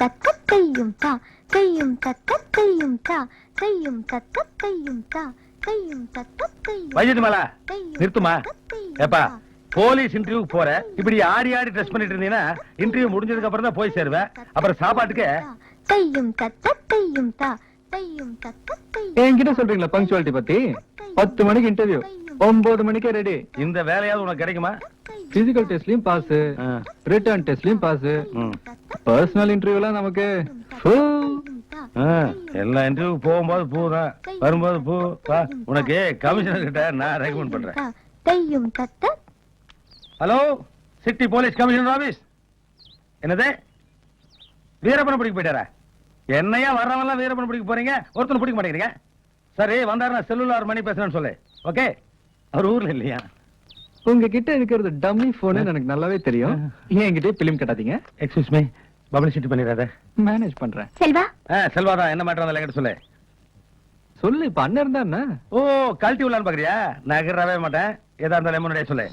தக்க தையும் தா தையும் தக்க தையும் தா தையும் தக்க தையும் தா தையும் தக்க தையும் வைஜந்தி மாலா தையும் நிறுத்துமா? ஏப்பா. போலீஸ் இன்டர்வியூக்கு போற இப்படி ஆடி ஆடி ட்ரெஸ் பண்ணிட்டு இருந்தீங்கன்னா இன்டர்வியூ முடிஞ்சதுக்கு அப்புறம் தான் போய் சேருவேன். அப்புறம் சாப்பாட்டுக்கு? தையும் தக்க தையும் தா தையும் தக்க தையும் என்கிட்ட சொல்றீங்களா பங்க்சுவாலிட்டி பத்தி? பத்து மணிக்கு இன்டர்வியூ ஒன்பது மணிக்கே ரெடி இந்த வேலையாவது உனக்கு கிடைக்குமா? பிசிக்கல் டெஸ்ட்லயும் பாஸ் ஆ. ரிட்டர்ன் டெஸ்ட்லயும் பாஸ் ம். பர்சனல் இன்டர்வியூலாம் நமக்கு. எல்லா இன்டர்வியூ போகும்போது பூ தான். வரும்போது பூ. உனக்கு கமிஷனர் கிட்ட நான் ரெக்கமெண்ட் பண்றேன். Hello city police commissioner office என்னது? வீரப்பன பிடிக்க போயிட்டாரா? என்னையா வர்றவன்லாம் வீரப்பன பிடிக்க போறீங்க? ஒருத்தனை பிடிக்க மாட்டேங்கிறீங்க? சரி வந்தாருன்னா செல்லுலார் மணி பேசுறேன்னு சொல்லு. ஓகே அவர் ஊர்ல இல்லையா? உங்ககிட்ட இருக்கிறது டம்மி போன் எனக்கு நல்லாவே தெரியும். என்கிட்ட பிலிம் கட்டாதீங்க. எக்ஸ்கியூஸ் மீ பப்ளிசிட்டி பண்ணிடாத. மேனேஜ் பண்றேன். செல்வா? ஆ செல்வாதா என்ன மேட்டர் அதில் என்கிட்ட சொல்லு. சொல்லு இப்ப அண்ணன் இருந்தா என்ன? ஓ கழட்டி விடலான்னு பாக்குறியா? நகரவே மாட்டேன். ஏதா இருந்தாலும் முன்னாடியே சொல்லு.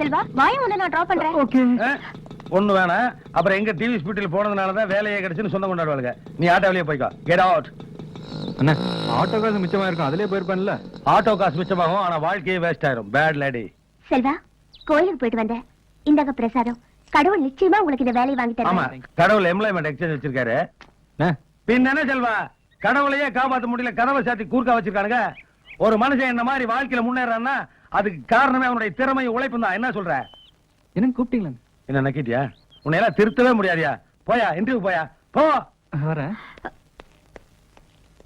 செல்வா வாயும் உன்னை நான் டிராப் பண்றேன். ஓகே? ஒண்ணு வேணாம். அப்புறம் எங்க டிவி ஸ்பீட்டில் போனதுனால தான் வேலையே கிடைச்சுன்னு சொந்தம் கொண்டாடுவாங்க நீ ஆட்டோ வழியே போய்க்கோ. கெட் அவுட் அண்ணா. ஆட்டோ காசு மிச்சமா இருக்கும். அதுலயே போயிருப்பேன்ல. ஆட்டோ காசு மிச்சமாகும். ஆனா வாழ்க்கையே வேஸ்ட் ஆயிரும். பேட் லேடி செல்வா கோயிலுக்கு போயிட்டு வந்தேன் இந்தாங்க பிரசாதம். கடவுள் நிச்சயமா உங்களுக்கு இந்த வேலையை வாங்கி ஆமா. தரேன் கடவுள் எம்ப்ளாய்மெண்ட் எக்ஸ்சேஞ்ச் வச்சிருக்காரு. அண்ணா, பின்ன என்ன செல்வா? கடவுளையே காப்பாத்த முடியல. கதவை சாத்தி கூர்க்கா வச்சிருக்கானுங்க. ஒரு மனுஷன் இந்த மாதிரி வாழ்க்கையில முன்னேறான்னா அதுக்கு காரணமே அவனுடைய திறமை உழைப்பு தான். என்ன சொல்ற? என்னங்க கூப்பிட்டீங்களா? என்ன நக்கிட்டியா? உன்னை எல்லாம் திருத்தவே முடியாதியா? போயா இன்டர்வியூ போயா? போ. வரேன்.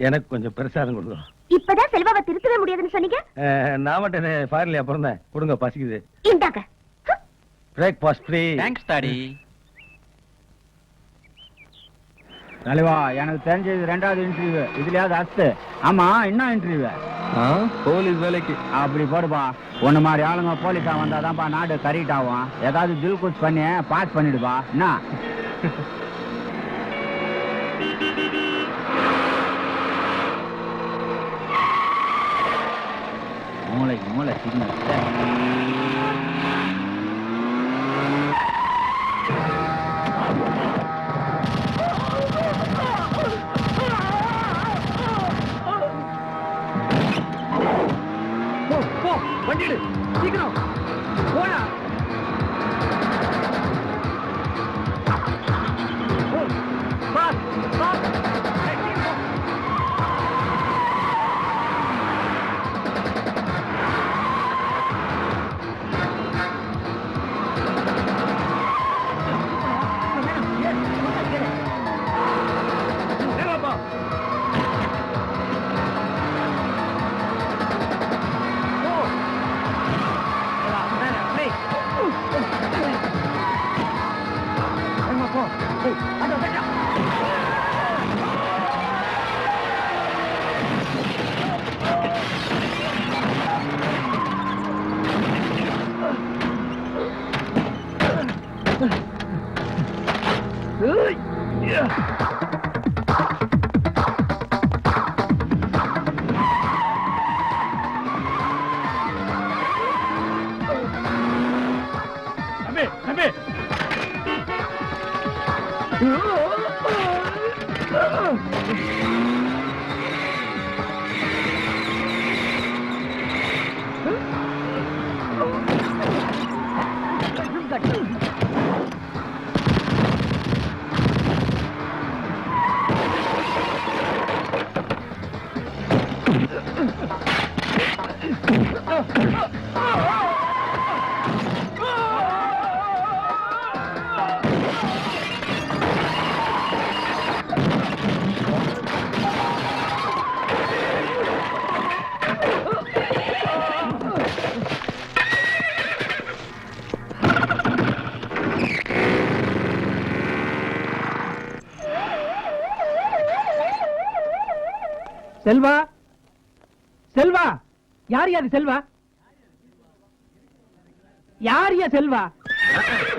எனக்கு கொஞ்சம் பிரசாதம் கொடுங்க. இப்பதான் செல்வாவை திருத்தவே முடியாதுன்னு சொன்னீங்க? நான் மட்டும் ஃபாரின்லயா பிறந்தேன் கொடுங்க பசிக்குது. இந்தாங்க. பிரேக்ஃபாஸ்ட் ஃப்ரீ தேங்க்ஸ் டாடி தலைவா எனக்கு தெரிஞ்சது ரெண்டாவது இன்டர்வியூ இதுலயாவது அஸ்து. ஆமா என்ன இன்டர்வியூ போலீஸ் வேலைக்கு. அப்படி போடுப்பா. உன்ன மாதிரி ஆளுங்க போலீஸா வந்தாதான்ப்பா நாடு கரெக்ட் ஆகும். ஏதாவது தில் குச் பண்ணி பாஸ் பண்ணிடுப்பா. என்ன? மூளைக்கு மூளை signal Ugh! Yeah! Selva? Selva? யார் யாது செல்வா? யார் யா செல்வா?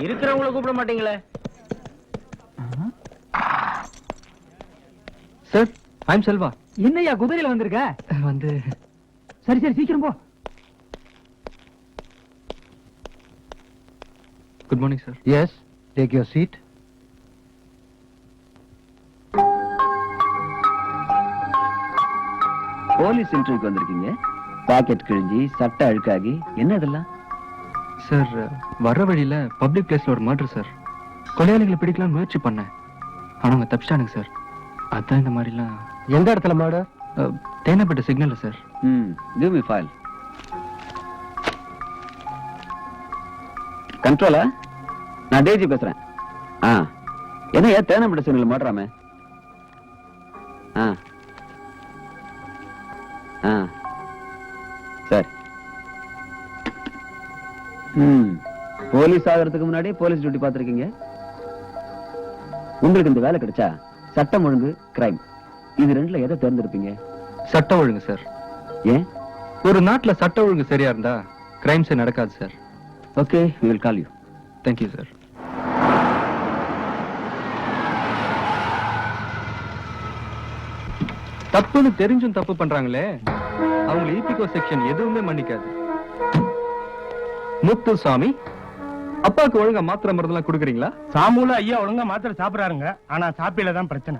இருக்கிறவங்கள கூப்பிட மாட்டீங்களே. Sir I'm Selva. என்னய்யா குதிரையில வந்திருக்க? வந்து. சரி சரி சீக்கிரம் போ. Good morning sir yes take your seat police இன்டர்வியூக்கு வந்திருக்கீங்க. பாக்கெட் கிழிஞ்சி சட்டை அழுக்காகி என்ன இதெல்லாம் சார் வர்ற வழியில பப்ளிக் பிளேஸ்ல ஒரு மர்டர் சார். கொலையாளிகளை பிடிக்கலாம் முயற்சி பண்ணேன். ஆனா அவங்க தப்பிச்சிட்டானுங்க சார். அதான் இந்த மாதிரிலாம். எந்த இடத்துல மர்டர் தேனப்பட்ட சிக்னல் சார். ம் கிவ் மீ ஃபைல் கண்ட்ரோலா நான் டேஜி பேசுறேன். ஆ. என்ன ஏன் தேனம்பட்ட சிக்னல் மாட்டுறாமே ஆ. போலீஸ் ஆகிறதுக்கு முன்னாடி போலீஸ் டியூட்டி பார்த்துருக்கீங்க. உங்களுக்கு இந்த வேலை கிடைச்சா சட்டம் ஒழுங்கு கிரைம் இது ரெண்டுல எதை தேர்ந்தெடுப்பீங்க? சட்ட ஒழுங்கு சார் ஏன்? ஒரு நாட்டுல சட்ட ஒழுங்கு சரியா இருந்தா கிரைம்ஸே நடக்காது sir okay will call you thank you sir தப்புன்னு தெரிஞ்சும் தப்பு பண்றாங்களே அவங்க ஈபிகோ செக்ஷன் எதுவுமே மன்னிக்காது. முத்துசாமி அப்பாவுக்கு ஒழுங்கா மாத்திரை மருந்தெல்லாம் கொடுக்குறீங்களா? சாமுல ஐயா ஒழுங்கா மாத்திரை சாப்பிடுறாருங்க. ஆனா சாப்பியில தான் பிரச்சனை.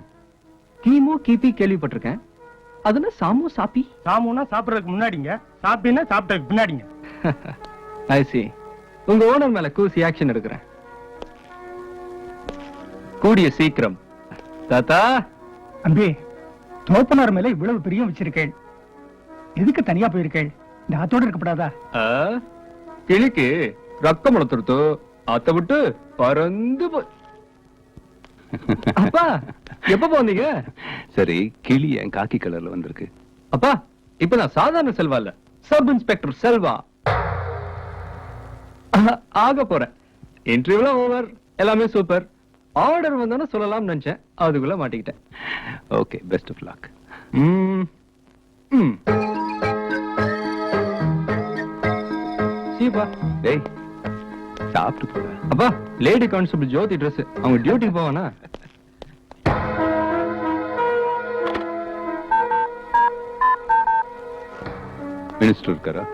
கிமு கிபி கேள்விப்பட்டிருக்கேன். அதுனா சாமு சாப்பி சாமுனா சாப்பிடுறதுக்கு முன்னாடிங்க. சாப்பினா சாப்பிட்டதுக்கு பின்னாடிங்க. ஐ உங்க ஓனர் மேல கூசி ஆக்ஷன் எடுக்கிறேன். கூடிய சீக்கிரம். தாத்தா. அம்பி தோப்பனார் மேல இவ்வளவு பிரியம் வச்சிருக்கேள். எதுக்கு தனியா போயிருக்கேள்? இந்த ஆத்தோட இருக்கப்படாதா? ஆ, கிளிக்கு ரத்தம் முளத்துடுத்து அத்த விட்டு பறந்து போ அப்பா எப்ப போனீங்க? சரி கிளி என் காக்கி கலர்ல வந்திருக்கு. அப்பா இப்ப நான் சாதாரண செல்வா இல்ல சப் இன்ஸ்பெக்டர் செல்வா. ஆக போறேன். இன்டர்வியூலாம் ஓவர் எல்லாமே சூப்பர் ஆர்டர் வந்தானே சொல்லலாம்னு நினைச்சேன் அதுக்குள்ள மாட்டிக்கிட்டேன். ஓகே பெஸ்ட் ஆஃப் லாக் ம். ம். சீப்பா டேய் சாப்பிட்டு போட. அப்பா லேடி கான்ஸ்டபிள் ஜோதி Dress. அவங்க டியூட்டி போவானா? மினிஸ்டர் இருக்காரா?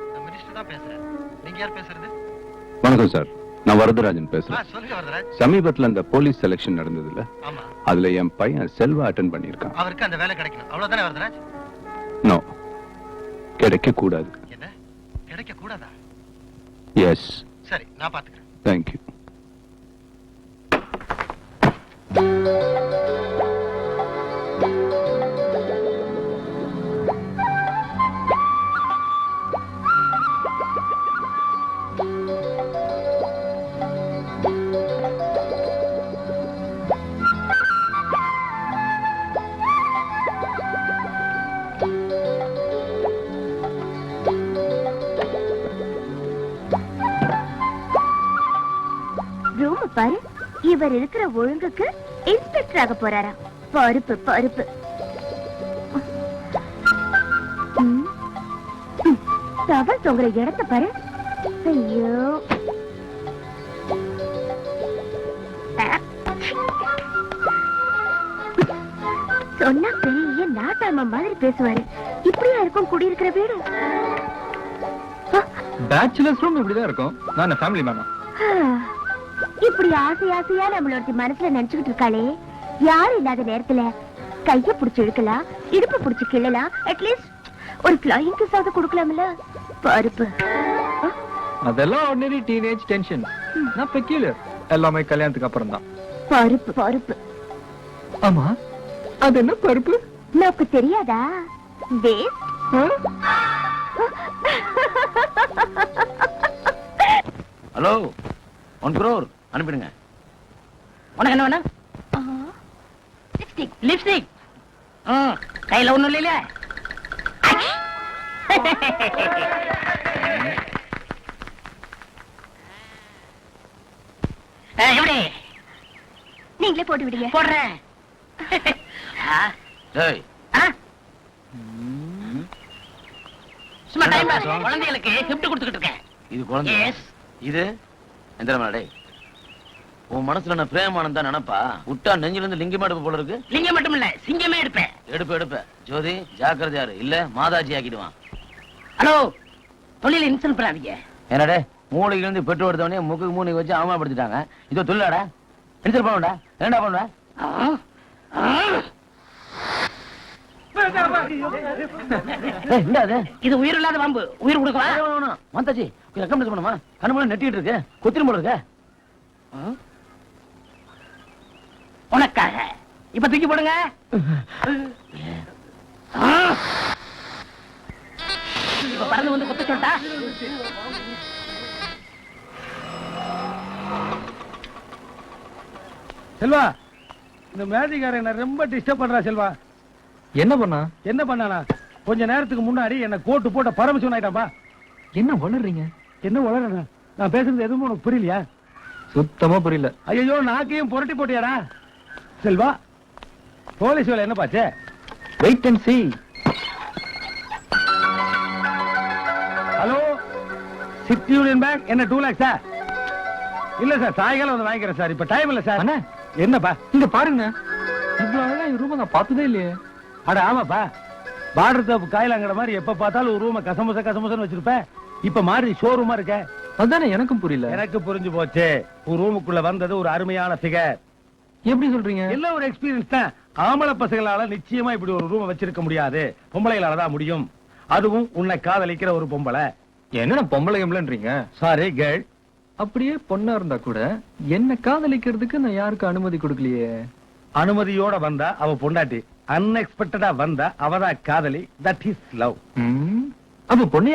வணக்கம் சார் நான் வரதராஜன் பேசுறேன். சமீபத்துல அந்த போலீஸ் செலக்ஷன் நடந்ததுல அதுல என் பையன் செல்வா அட்டன் பண்ணிருக்கான் அவருக்கு அந்த வேலை கிடைக்கணும். அவ்வளவுதானே வரதராஜ்? நோ கிடைக்க கூடாது என்ன? கிடைக்க கூடாதா எஸ் சரி நான் பாத்துக்கிறேன். தேங்க்யூ இவர் இருக்கிற ஒழுங்குக்கு இன்ஸ்பெக்டர் ஆக போறாராம். பருப்பு பருப்பு. தவள் தொங்குற இடத்த பாரு. ஐயோ. சொன்னா பெரிய நாட்டாம மாதிரி பேசுவாரு. இப்படியா இருக்கும் குடியிருக்கிற வீடு? பேச்சுலர்ஸ் ரூம் இப்படிதான் இருக்கும். நான் ஃபேமிலி மேனா இப்படி ஆசை ஆசையா நம்மளோட மனசுல நினைச்சுக்கிட்டு இருக்காளே? யாரும் இல்லாத நேரத்துல கைய புடிச்சு இழுக்கலாம் இடுப்பு புடிச்சு கிள்ளலாம் அட்லீஸ்ட் ஒரு ஃபிளைங் கிஸ் ஆவது கொடுக்கலாம்ல? பருப்பு. அதெல்லாம் ஆர்டினரி டீனேஜ் டென்ஷன் நான் பெக்யூலர் எல்லாமே கல்யாணத்துக்கு அப்புறம் தான் பருப்பு பருப்பு. ஆமா? அது என்ன பருப்பு? நமக்கு தெரியாதா? வேஸ்ட் ஹலோ ஒன் குரோர் அனுப்பிடுங்க. உனக்கு என்ன வேணும்? லிப்ஸ்டிக் லிப்ஸ்டிக் கையில ஒண்ணும் இல்லையில? எப்படி? நீங்களே போட்டு விடுங்க. போடுறேன்? சும்மா டைம் குழந்தைகளுக்கு gift கொடுத்துக்கிட்டு இருக்கேன். இது குழந்தை இது? எந்திரமா டேய். உன் மனசுல நான் பிரேமானந்தா நினைப்பா? விட்டா நெஞ்சில இருந்து லிங்கமா எடுப்பு போல இருக்கு. லிங்கம் மட்டும் இல்ல சிங்கமே எடுப்பேன். எடுப்ப எடுப்ப. ஜோதி ஜாக்கிரதையாரு இல்ல மாதாஜி ஆக்கிடுவான் ஹலோ தொழில இன்சல்ட் பண்ணாதீங்க. என்னடே மூளையில இருந்து பெட்ரோல் எடுத்தவனே முக்கு மூணு வச்சு அவமானப்படுத்திட்டாங்க. இதோ தொழிலாடா என்ன பண்ணுடா என்னடா பண்ணுவ? இது உயிர் இல்லாத பாம்பு உயிர் வேணாம். வந்தாச்சி ரெக்கமெண்ட் பண்ணுமா கண்ணு நெட்டிட்டு இருக்கு. கொத்திரும் போல இருக்க. உனக்காக. இப்ப தூக்கி போடுங்க. ஆ. இப்ப பறந்து வந்து கொத்த சொல்லிட்டா செல்வா இந்த மேஜிக்காரன் என்ன ரொம்ப டிஸ்டர்ப் பண்றா செல்வா. என்ன பண்ணா? என்ன பண்ணானா? கொஞ்ச நேரத்துக்கு முன்னாடி என்ன கோட்டு போட்ட பரமசிவன் ஆயிட்டான்பா என்ன வளர்றீங்க என்ன வளரணும் நான் பேசுறது எதுவும் உனக்கு புரியலையா? சுத்தமா புரியல. ஐயோ நாக்கையும் புரட்டி போட்டியாடா? செல்வா போலீஸ் வேலை என்ன பாச்சு wait and see. Hello city union bank என்ன டூ லேக்ஸா இல்ல சார் சாயங்காலம் வந்து வாங்கிக்கிறேன் சார். இப்ப டைம் இல்ல சார். என்னப்பா? இங்க பாருங்க இவ்வளவு அழகா ரூமை நான் பார்த்ததே இல்லையே. அட ஆமாப்பா. பார்டர் தோப்பு காயிலாங்கிற மாதிரி எப்ப பார்த்தாலும் ஒரு ரூம கசமுச கசமுசன்னு வச்சிருப்பேன் இப்ப மாறி ஷோரூமா இருக்க. அதானே எனக்கும் புரியல. எனக்கு புரிஞ்சு போச்சு. ஒரு ரூமுக்குள்ள வந்தது ஒரு அருமையான ஃபிகர் எப்படி சொல்றீங்க? எல்லாம் ஒரு எக்ஸ்பீரியன்ஸ் தான். ஆம்பளை பசங்களால நிச்சயமா இப்படி ஒரு ரூம் வச்சிருக்க முடியாது. பொம்பளைகளால தான் முடியும். அதுவும் உன்னை காதலிக்கிற ஒரு பொம்பளை. என்ன பொம்பளை சாரி கேர்ள் அப்படியே பொண்ணா இருந்தா கூட என்ன காதலிக்கிறதுக்கு நான் யாருக்கும் அனுமதி கொடுக்கலையே? அனுமதியோட வந்தா அவ பொண்டாட்டி. அன்எக்ஸ்பெக்டடா வந்தா அவதான் காதலி. That is love. அப்ப பொண்ணு